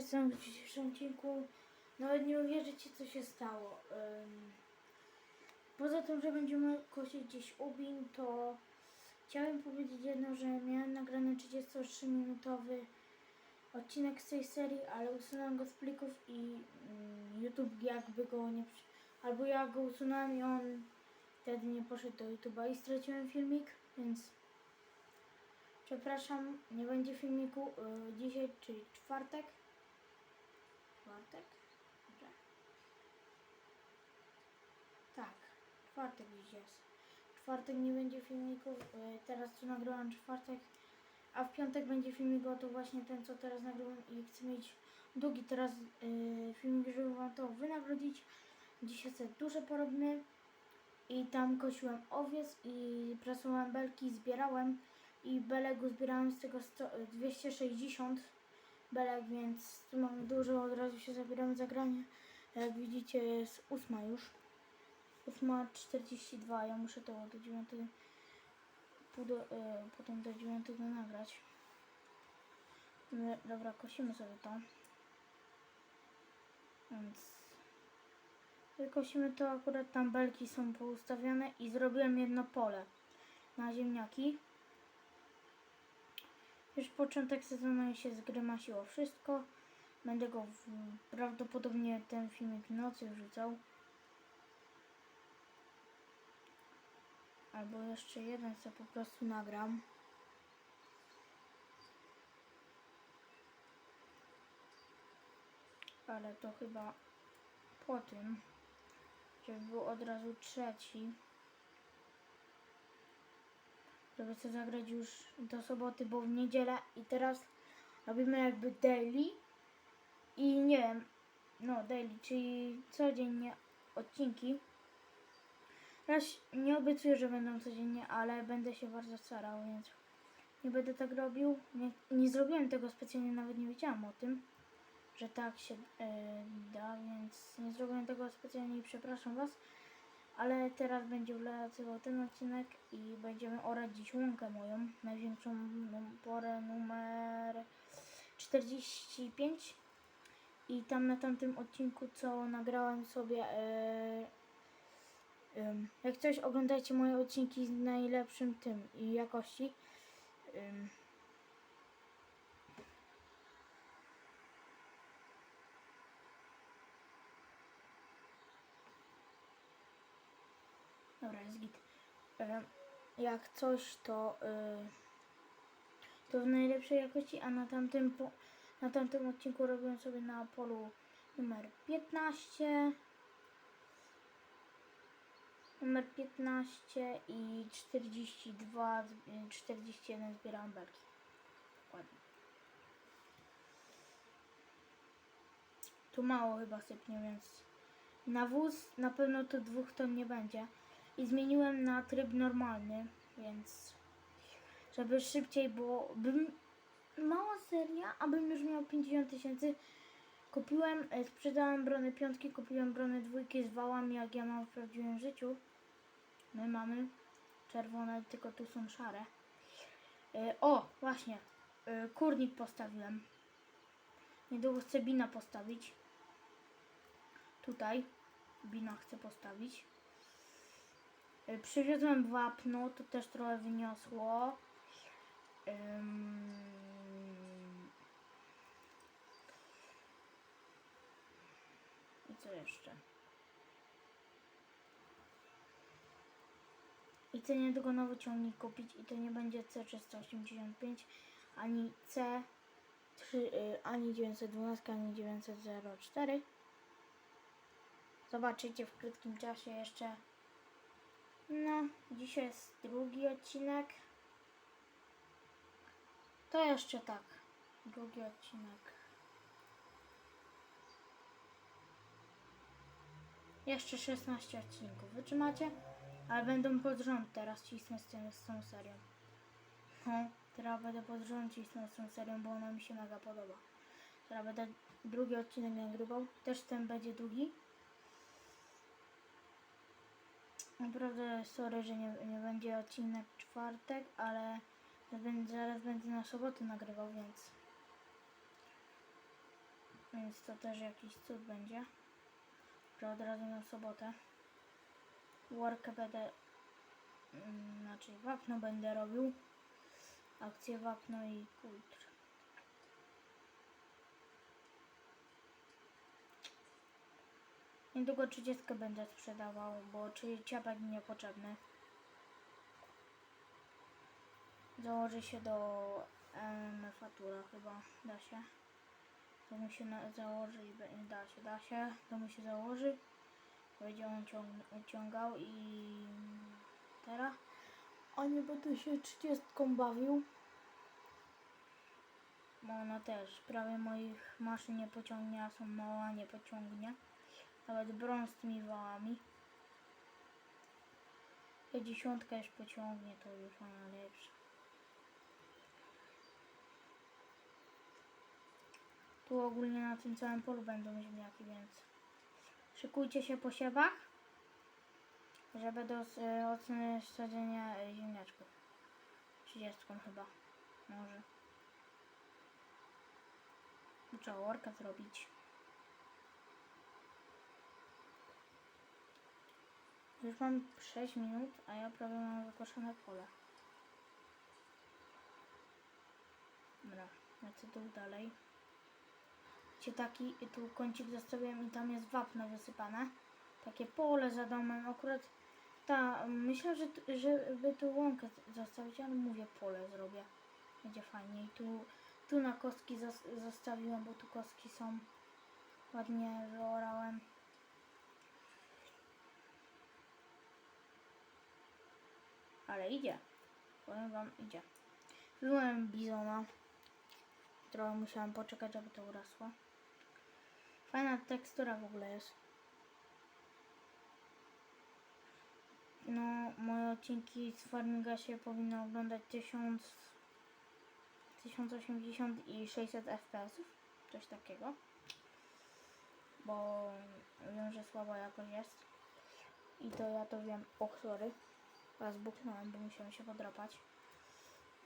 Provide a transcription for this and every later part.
Są w dzisiejszym odcinku. Nawet nie uwierzycie, co się stało. Ym, Poza tym, że będziemy kosić gdzieś ubin, to chciałem powiedzieć jedno, że miałem nagrany 33-minutowy odcinek z tej serii, ale usunąłem go z plików i mm, YouTube jakby go nie... Albo ja go usunąłem i on wtedy nie poszedł do YouTube'a i straciłem filmik, więc Przepraszam, nie będzie filmiku y, dzisiaj, czyli czwartek. Czwartek? Dobrze. Tak, czwartek dziś jest. Czwartek nie będzie filmików, y, teraz tu nagrywam czwartek, a w piątek będzie filmik, o to właśnie ten, co teraz nagrywam i chcę mieć długi teraz y, filmik, żeby wam to wynagrodzić. Dzisiaj sobie duże porobny i tam kosiłem owiec i prasowałem belki, zbierałem i belek uzbierałem z tego 100, 260 belek, więc tu mamy dużo, od razu się zabieramy za granie. Jak widzicie jest ósma już. Ósma 42, ja muszę to do 9, pół do, e, potem do 9 nagrać. No, Dobra, kosimy sobie to. Więc wykosimy to, akurat tam belki są poustawione i zrobiłem jedno pole na ziemniaki. Już początek sezonu mi się zgrymasiło wszystko. Będę go w, prawdopodobnie ten filmik w nocy wrzucał. Albo jeszcze jeden co po prostu nagram. Ale to chyba po tym, żeby był od razu trzeci żeby sobie zagrać już do soboty, bo w niedzielę i teraz robimy jakby daily i nie wiem, no daily, czyli codziennie odcinki. Raz nie obiecuję, że będą codziennie, ale będę się bardzo starał, więc nie będę tak robił. Nie, nie zrobiłem tego specjalnie, nawet nie wiedziałam o tym, że tak się e, da, więc nie zrobiłem tego specjalnie i przepraszam Was. Ale teraz będzie wlatywał ten odcinek i będziemy orać dziś łąkę moją, największą porę numer 45. I tam na tamtym odcinku, co nagrałem sobie, e, em, jak coś oglądajcie moje odcinki z najlepszym tym i jakości. Em, Dobra, jest git. E, jak coś, to, e, to w najlepszej jakości, a na tamtym, po, na tamtym odcinku robiłem sobie na polu numer 15, numer 15 i 42, z- e, 41 zbierałam belki. Ładnie. Tu mało chyba sypnie, więc na wóz na pewno to dwóch ton nie będzie. I zmieniłem na tryb normalny, więc żeby szybciej, bo bym mała seria, abym już miał 50 tysięcy. Kupiłem, e, sprzedałem brony piątki, kupiłem brony dwójki z wałami, jak ja mam w prawdziwym życiu. My mamy czerwone, tylko tu są szare. E, O, właśnie, e, kurnik postawiłem. Niedługo chcę bina postawić. Tutaj bina chcę postawić. Y, Przywiozłem wapno, to też trochę wyniosło. I co jeszcze? I chcę niedługo nowy ciągnik kupić i to nie będzie C385 ani C3, y, ani 912, ani 904. Zobaczycie w krótkim czasie jeszcze no, dzisiaj jest drugi odcinek. To jeszcze tak. Drugi odcinek. Jeszcze 16 odcinków. Wytrzymacie? Ale będą pod rząd teraz cisnąć z, tą serią. No, teraz będę pod rząd cisnąć z tą serią, bo ona mi się mega podoba. Teraz będę drugi odcinek nagrywał. Też ten będzie długi. Naprawdę sorry, że nie, nie będzie odcinek czwartek, ale zaraz będę, zaraz będę na sobotę nagrywał, więc Więc to też jakiś cud będzie. Że od razu na sobotę. Workę będę... mm, Znaczy wapno będę robił. Akcję wapno i kultr. Niedługo 30 będę sprzedawał, bo czy ciapek mi niepotrzebny. Założy się do MFatura chyba, da się. To mu się założy i da się, da się. To mu się założy. Będzie on ciąg, ciągał i teraz. A nie będę się 30 bawił. Bo ona też prawie moich maszyn nie pociągnie, a są mała nie pociągnie. Nawet brąz z tymi wałami. Ta dziesiątka już pociągnie, to już ona lepsza. Tu ogólnie na tym całym polu będą ziemniaki, więc szykujcie się po siewach, żeby do e, oceny sadzenia ziemniaczków. 30 chyba, może. Trzeba worka zrobić. Już mam 6 minut, a ja prawie mam wykoszone pole. Dobra, lecę tu dalej. Gdzie taki i tu kącik zostawiłem i tam jest wapno wysypane. Takie pole za domem. Akurat ta, myślę, że, żeby tu łąkę zostawić, ale mówię pole zrobię. Będzie fajnie. I tu, tu na kostki zos- zostawiłem, bo tu kostki są. Ładnie wyorałem. Ale idzie. Powiem wam, idzie. Wyłem bizona. Trochę musiałam poczekać, żeby to urosło. Fajna tekstura w ogóle jest. No, moje odcinki z Farminga się powinno oglądać 1000, 1080 i 600 fps. Coś takiego. Bo wiem, że słaba jakość jest. I to ja to wiem. O, sorry. Teraz buchnąłem, bo musiałem się podrapać.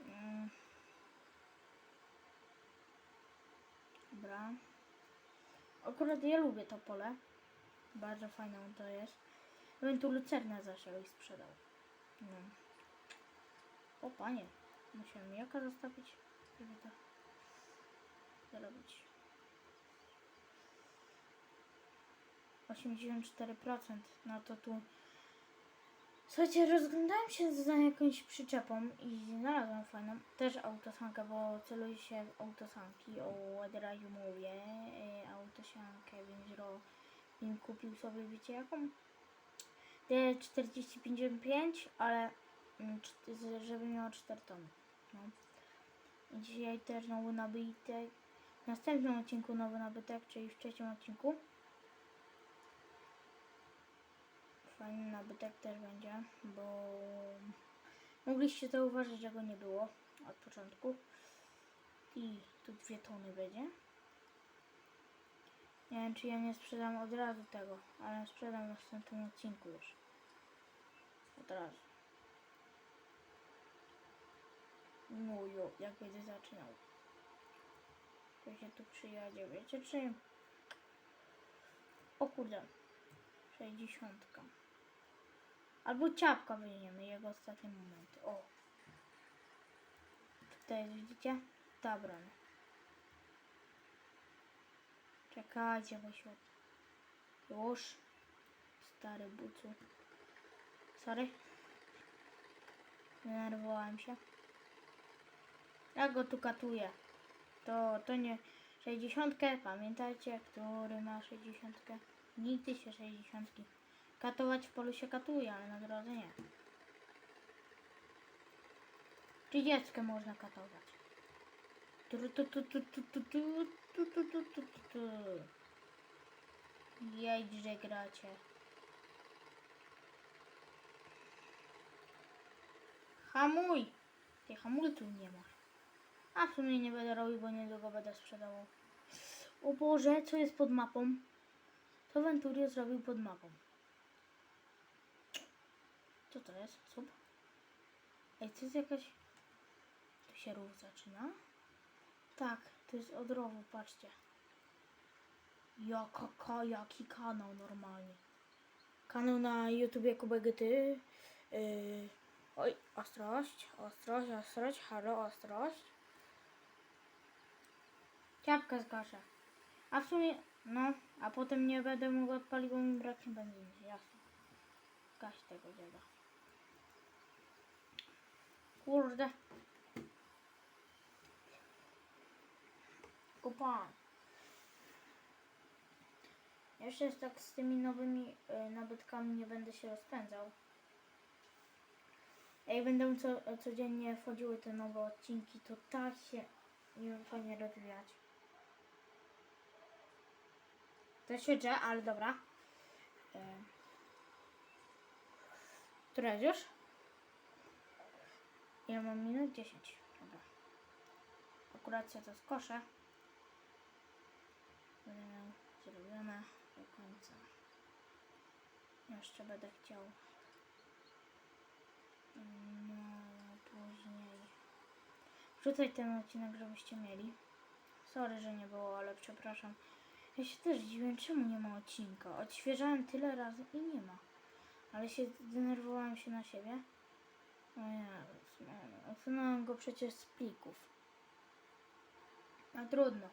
Mm. Dobra. Akurat ja lubię to pole. Bardzo fajne to jest. Ja bym tu lucernę zasiał i sprzedał. No. O panie. Musiałem jaka zostawić, żeby to zarobić. 84%. No to tu Słuchajcie, rozglądałem się za jakąś przyczepą i znalazłem fajną też autosankę, bo celuję się w autosanki. O od razu mówię, e, autosankę, więc Robin kupił sobie, wiecie jaką? D4055, ale mm, żeby miała 4 tony. No. I dzisiaj też nowy nabytek, w następnym odcinku nowy nabytek, czyli w trzecim odcinku. Fajny nabytek też będzie, bo mogliście zauważyć, że go nie było od początku. I tu dwie tony będzie. Nie wiem, czy ja nie sprzedam od razu tego, ale sprzedam w następnym odcinku już. Od razu. No jo, jak będę zaczynał. To się tu przyjadzie, wiecie czy? O kurde. 60. Albo ciapka wyjmiemy, jego ostatnie momenty. O. Tutaj jest, widzicie? Dobra. Czekajcie, bo się... Już. Stary bucu. Sorry. Denerwowałem się. Ja go tu katuję. To, to nie... 60. Pamiętajcie, który ma 60. Nigdy się 60. Katować w polu się katuje, ale na drodze nie. 30 można katować. Tu, tu, tu, tu, tu, tu, tu, tu, tu, tu, tu, gracie. Hamuj! Ty hamulców nie masz. A w sumie nie będę robił, bo niedługo będę sprzedawał. O Boże, co jest pod mapą? To Venturio zrobił pod mapą. Co to jest? Sub? Ej, to jest jakaś... Tu się rów zaczyna? Tak, to jest od rowu, patrzcie. Jaka, ka, jaki kanał normalnie. Kanał na YouTubie Kubegety. Yy, oj, ostrość, ostrość, ostrość, halo, ostrość. Ciapka zgaszę. A w sumie, no, a potem nie będę mógł odpalić, bo mi braknie benziny, jasne. Gaś tego dziada. Kurde. Kupon. Jeszcze tak z tymi nowymi y, nabytkami nie będę się rozpędzał. Jak będą co, codziennie wchodziły te nowe odcinki, to tak się nie wiem, fajnie rozwijać. To świeże, ale dobra. Y, Która jest już? Ile mam minut? 10. Dobra. Akurat się to skoszę. Będę miał zrobione do końca. Jeszcze będę chciał. No, później. Wrzucać ten odcinek, żebyście mieli. Sorry, że nie było, ale przepraszam. Ja się też dziwię, czemu nie ma odcinka. Odświeżałem tyle razy i nie ma. Ale się zdenerwowałem się na siebie. O Jezus, usunąłem go przecież z plików. No trudno.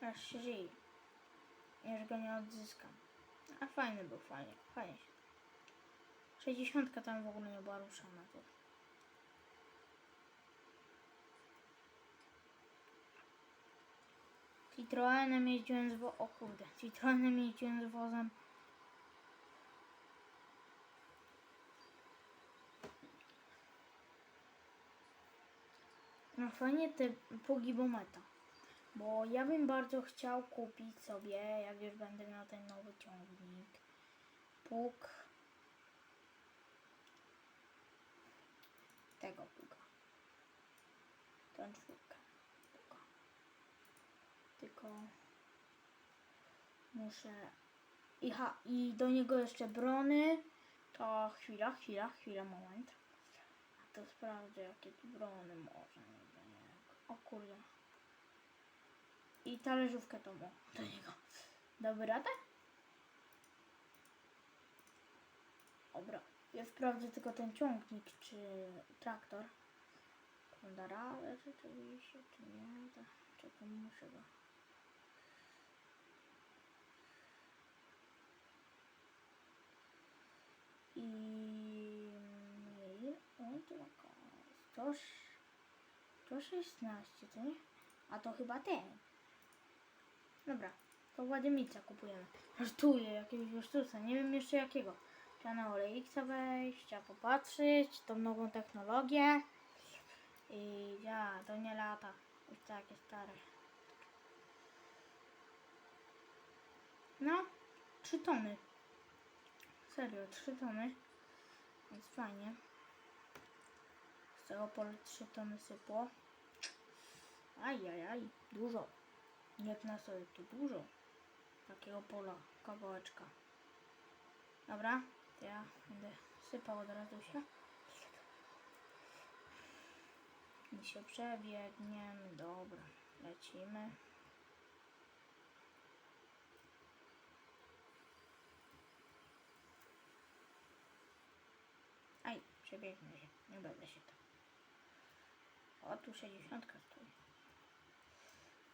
Aż się żyje. Już go nie odzyskam. A fajny był, fajnie, fajnie się. 60 tam w ogóle nie była ruszana. To. Citroenem jeździłem z wo... O kurde. Citroenem jeździłem z wozem. No fajnie te pugi Bometa. Bo ja bym bardzo chciał kupić sobie, jak już będę miał ten nowy ciągnik, pług tego pługa. Tą czwórkę. Tylko muszę... I, ha, I do niego jeszcze brony. To chwila, chwila, chwila, moment. A to sprawdzę, jakie brony można. O kurde. I talerzówkę to mu do niego. Dałby radę? Dobra. Ja sprawdzę tylko ten ciągnik, czy traktor. On da radę rzeczywiście, czy nie da. Czekaj, muszę go. I on tu ma 100, 116, to nie? A to chyba ten. Dobra, to Władimira kupujemy. Żartuję, jakiegoś Justusa, nie wiem jeszcze jakiego. Trzeba na OLX wejść, trzeba popatrzeć, tą nową technologię. I ja, to nie lata. Już takie stare. No, 3 tony. Serio, 3 tony. Więc fajnie. Tego pola 3 tony sypło. Ajajaj, dużo. Jak na sobie to dużo. Takiego pola, kawałeczka. Dobra, to ja będę sypał od razu się. I się przebiegniemy. Dobra, lecimy. Aj, przebiegnę się. Nie będę się tam. O, tu 60 stoi.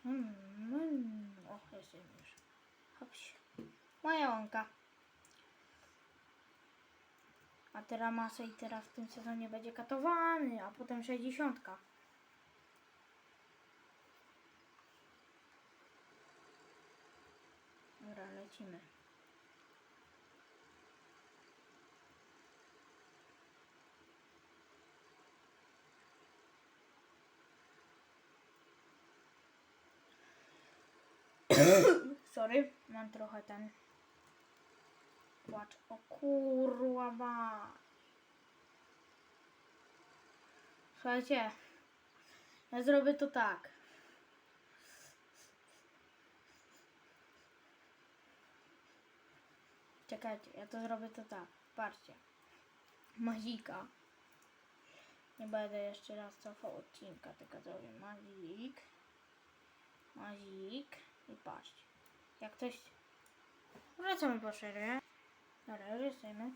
Mm, mm. O, jestem już. Hopś. Moja łąka. A teraz masa i teraz w tym sezonie będzie katowany, a potem 60. Dobra, lecimy. Sorry, mam trochę ten płacz. O kurwa. Słuchajcie, ja zrobię to tak. Czekajcie, ja to zrobię to tak. Patrzcie. Mazika. Nie będę jeszcze raz cofał odcinka, tylko zrobię mazik. Mazik. I patrzcie. Jak ktoś... Wracamy po przerwie. Dobra, rysujmy.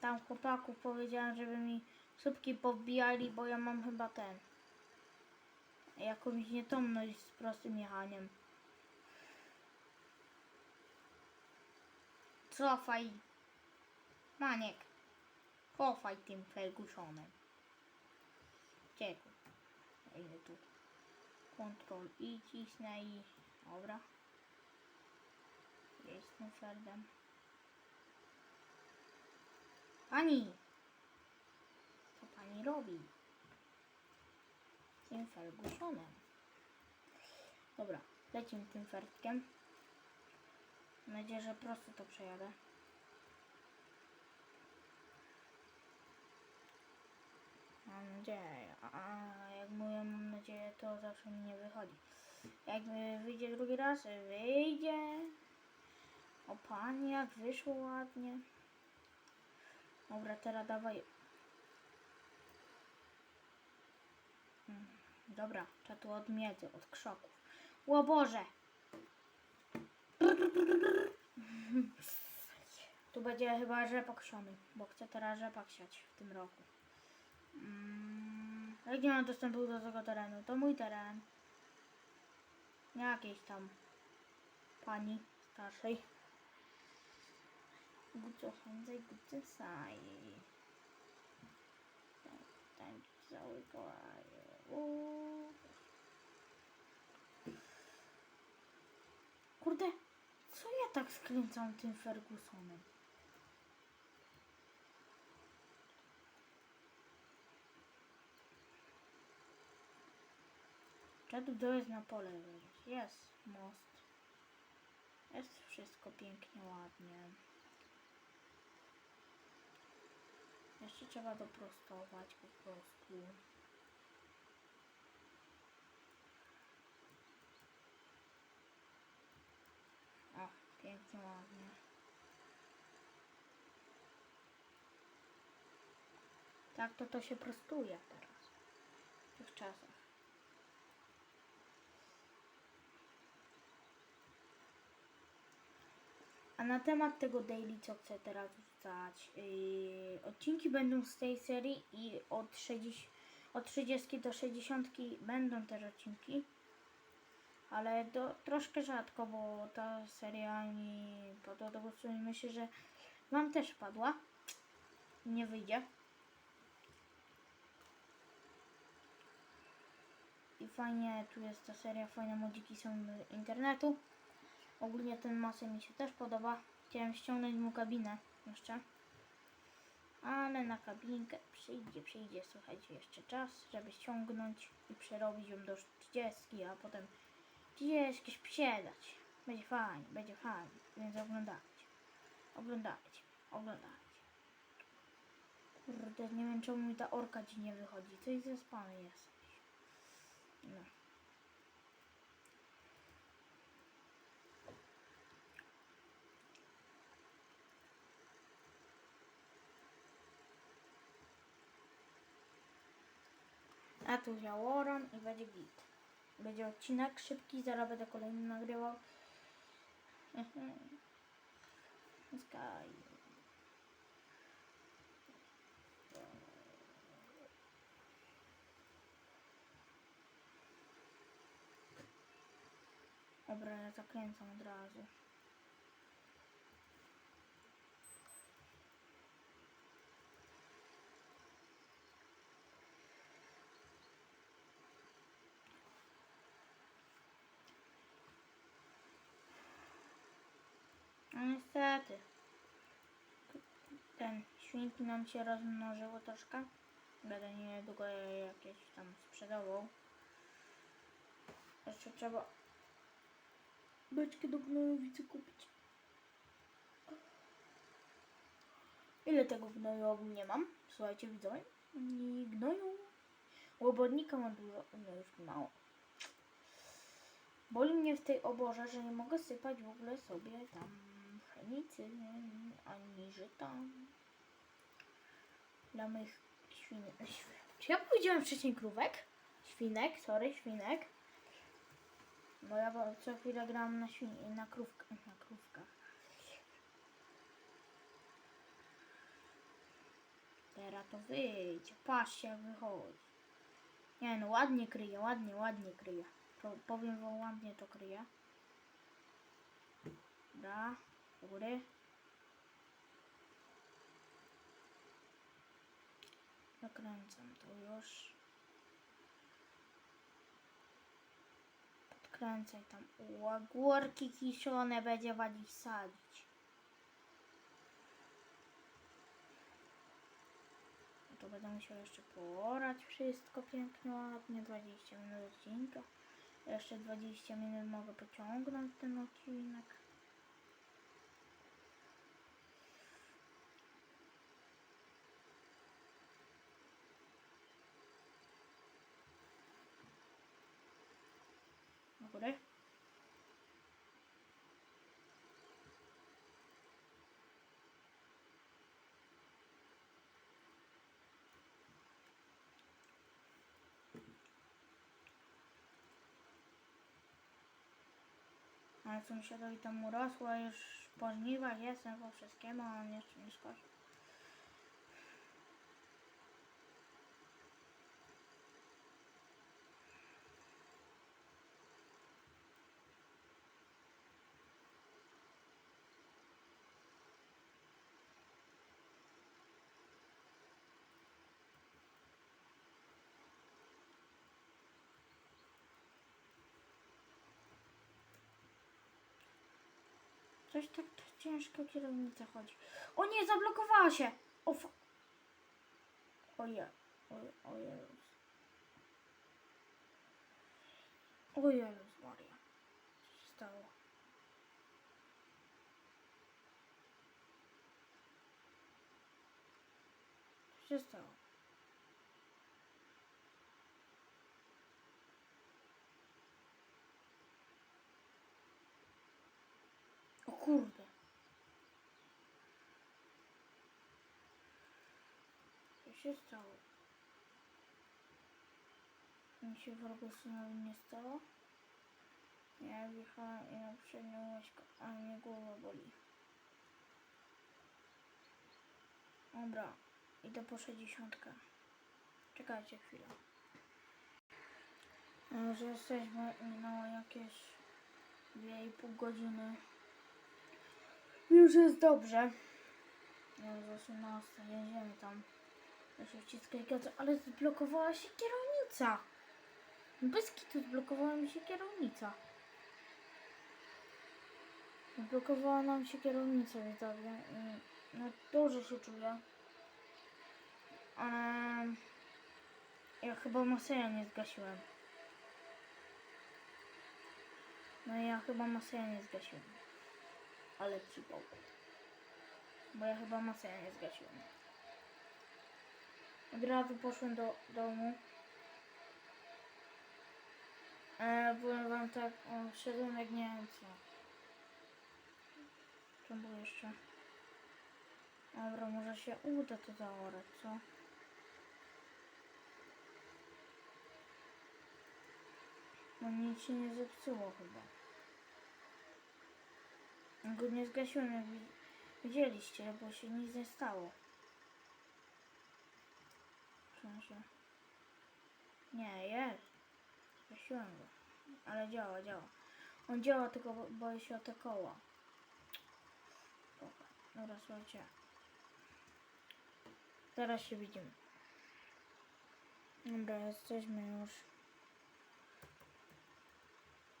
Tam chłopaków powiedziałem, żeby mi słupki powbijali, bo ja mam chyba ten. Jakąś nietomność z prostym jechaniem. Cofaj. Maniek. Cofaj tym Fergusonem. Czekaj. Idę tu. Control i cisnę i... Dobra. Jest tym Ferdem. Pani! Co pani robi? Tym Fergusonem. Dobra, lecimy tym Ferdkiem. Mam nadzieję, że prosto to przejadę. Mam nadzieję, a jak mówię mam nadzieję, to zawsze mi nie wychodzi. Jak wyjdzie drugi raz, wyjdzie. O pani, jak wyszło ładnie. Dobra, teraz dawaj. Mm, Dobra, trzeba tu od miedzy, od krzoków. O Boże! Tu będzie chyba rzepak siony, bo chcę teraz rzepak siać w tym roku. Jak nie mam dostępu do tego terenu? To mój teren. Jakiejś tam pani starszej. Guco Handzej, Guco Sai. Ten cały kołaje. Kurde, co ja tak skręcam tym Fergusonem? Czadu to jest na pole. Jest most. Jest wszystko pięknie, ładnie. Jeszcze trzeba doprostować po prostu. O, pięknie, ładnie. Tak to to się prostuje teraz. W tych czasach. A na temat tego daily, co chcę teraz wrzucać, yy, odcinki będą z tej serii i od, 60, od 30 do 60 będą też odcinki, ale do, troszkę rzadko, bo ta seria mi padła do głosu i myślę, że Wam też padła. Nie wyjdzie. I fajnie, tu jest ta seria, fajne modziki są z internetu. Ogólnie ten masę mi się też podoba. Chciałem ściągnąć mu kabinę jeszcze. Ale na kabinkę przyjdzie, przyjdzie, słuchajcie, jeszcze czas, żeby ściągnąć i przerobić ją do 30, a potem 30 sprzedać. Będzie fajnie, będzie fajnie, więc oglądajcie. Oglądajcie, oglądajcie. Kurde, nie wiem czemu mi ta orka dziwnie wychodzi. Coś ze spany jest. No. A tu Jałoron i będzie git. Będzie odcinek szybki, zaraz będę kolejny nagrywał. Mhm. Sky. Dobra, ja zakręcam od razu. Niestety. Ten świnki nam się rozmnożyło troszkę. Będę niedługo je jakieś tam sprzedawał. Jeszcze trzeba beczkę do gnojowicy kupić. Ile tego gnoju ogólnie mam? Słuchajcie, widzowie. I gnoju. Łobodnika mam dużo, no już mało. Boli mnie w tej oborze, że nie mogę sypać w ogóle sobie tam pszenicy, ani żyta. Dla moich świnek. Czy ja powiedziałem wcześniej krówek? Świnek, sorry, świnek. Bo ja co chwilę gram na świn... na krówkach. Na krówkach. Teraz to wyjdzie. Patrzcie jak wychodzi. Nie no, ładnie kryje, ładnie, ładnie kryje. Powiem wam, ładnie to kryje. Dobra, do góry. Zakręcam to już. Podkręcaj tam. O, górki kiszone będzie ładnie sadzić. No to będę musiał jeszcze poorać wszystko pięknie, ładnie. 20 minut odcinka. Jeszcze 20 minut mogę pociągnąć ten odcinek. Góry. Ale sąsiadowi tam urosło, już po żniwach jestem po wszystkiemu, a on jeszcze nie skoczył. Coś tak ciężko kierownica chodzi. O nie, zablokowała się! O fu... O je... O, o Jezus. O Jezus Maria. Co się stało? Co się stało? O kurde. Co się stało? Mi się Fergusonowi nie stało? Ja wjechałem i na przednią łyżkę, a mnie głowa boli. Dobra, idę po 60. Czekajcie chwilę. No, że jesteśmy minęło jakieś 2,5 godziny. Już jest dobrze. Już 18, jedziemy tam. Się wciskaj ale zblokowała się kierownica. Bez kitu zblokowała mi się kierownica. Zblokowała nam się kierownica, widzowie. I No dobrze się czuję. Ale ja chyba Maseja nie zgasiłem. No ja chyba Maseja nie zgasiłem. Ale przypał. Bo ja chyba Maseja nie zgasiłem. Od razu poszłem do domu. E, powiem wam tak, o, szedłem jak nie wiem co. Czemu było jeszcze? Dobra, może się uda to zaorać, co? No nic się nie zepsuło chyba. Go nie zgasiłem, jak wi- widzieliście, bo się nic nie stało. Proszę. Nie, jest. Zgasiłem go. Ale działa, działa. On działa, tylko bo- boję się o te koła. Dobra, słuchajcie. Zaraz się widzimy. Dobra, jesteśmy już.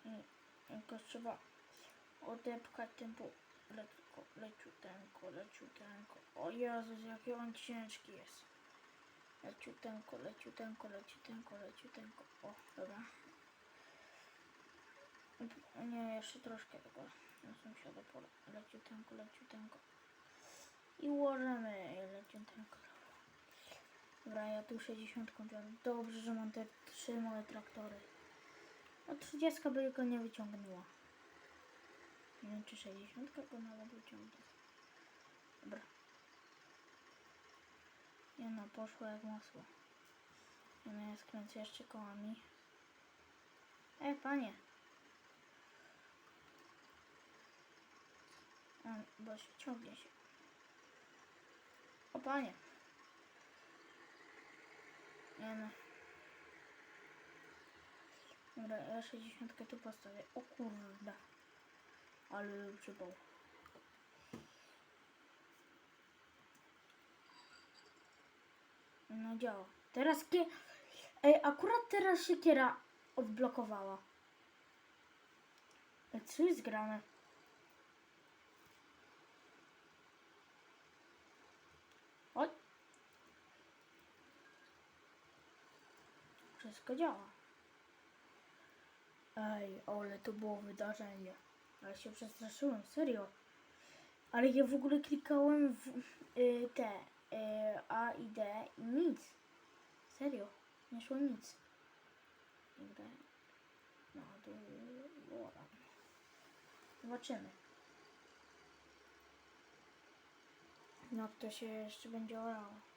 I jakoś trzeba odepchać tempo. Lekko, leciuteńko, leciuteńko. O Jezus, jaki on ciężki jest. Leciuteńko, leciuteńko, leciuteńko, leciuteńko. O, dobra. Nie, jeszcze troszkę tego. Na sąsiada pole. Leciuteńko, leciuteńko. I ułożymy leciuteńko. Dobra, ja tu 60 biorę. Dobrze, że mam te trzy małe traktory. No 30 by go nie wyciągnęła. Nie wiem, czy 60 go nawet wyciągnę. Dobra. I ona no, poszła jak masło. I ona no, ja skręcę jeszcze kołami. Ej, panie! On, bo się ciągnie się. O, panie! Nie no. Dobra, ja 60 tu postawię. O kurde. Ale przypał. No działa. Teraz kie... Ej, akurat teraz siekiera odblokowała. Ej, Co jest grane? Oj. Wszystko działa. Ej, ale to było wydarzenie. Ale się przestraszyłem, serio. Ale ja w ogóle klikałem w y, te y, A i D i nic. Serio, nie szło nic. Dobra. No, to wola. Zobaczymy. No, to się jeszcze będzie orało.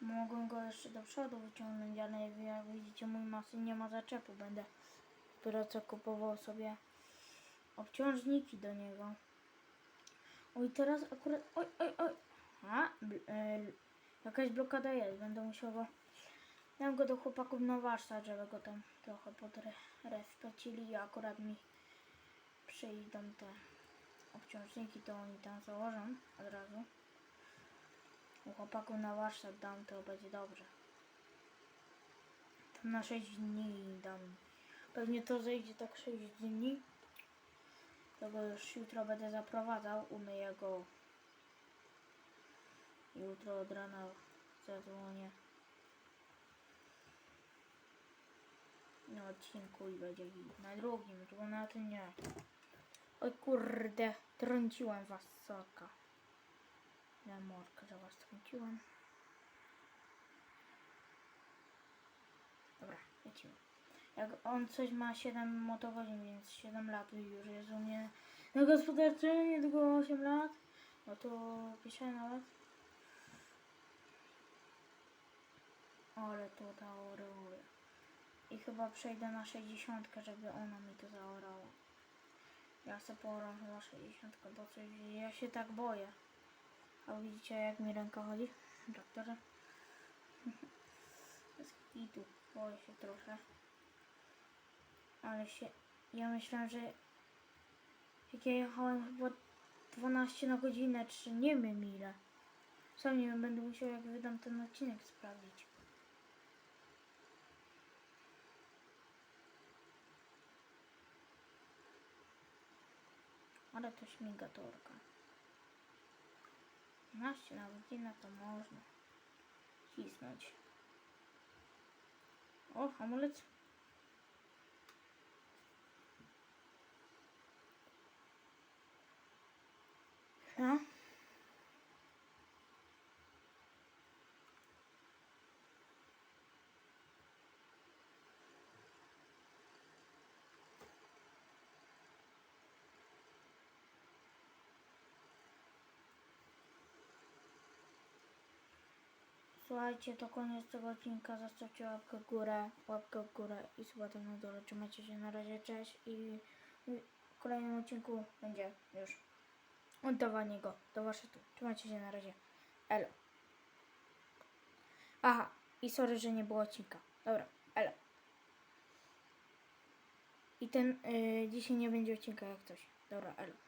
Mogłem go jeszcze do przodu wyciągnąć, ale jak widzicie mój masy nie ma zaczepu. Będę dopiero co kupował sobie obciążniki do niego. Oj, teraz akurat... Oj, oj, oj. A, e, jakaś blokada jest. Będę musiał go... Dam go do chłopaków na warsztat, żeby go tam trochę podrespecili i akurat mi przyjdą te obciążniki, to oni tam założą od razu. U chłopaków na warsztat dam, to będzie dobrze. Tam na 6 dni dam. Pewnie to zejdzie tak 6 dni. To go już jutro będę zaprowadzał, umyję go. Jutro od rana zadzwonię. Na odcinku i będzie. Na drugim, tylko na tym nie. Oj kurde, trąciłem was soka. Na morkę, że was trąciłem. Dobra, lecimy. Jak on coś ma 7 motogodzin, więc 7 lat już jest u mnie na gospodarce, nie tylko 8 lat, no to piszę nawet. Ale to zaoruje. I chyba przejdę na 60, żeby ona mi to zaorała. Ja sobie pooram chyba 60, bo coś, ja się tak boję. A widzicie jak mi ręka chodzi? Doktorze? Bez kitu, boję się trochę. Ale się, ja myślałem, że jak ja jechałem chyba 12 na godzinę, czy nie wiem ile. Sam nie wiem, będę musiał jak wydam ten odcinek sprawdzić. Ale to śmiga torka. 12 na godzinę to można cisnąć. O, hamulec. No. Słuchajcie, to koniec tego odcinka. Zostawcie łapkę w górę, łapkę w górę i suba na dole. Trzymajcie się na razie, cześć i w kolejnym odcinku będzie już oddawanie go do warsztatu. Trzymajcie się na razie. Elo. Aha, i sorry, że nie było odcinka. Dobra, elo. I ten, y, dzisiaj nie będzie odcinka jak coś. Dobra, elo.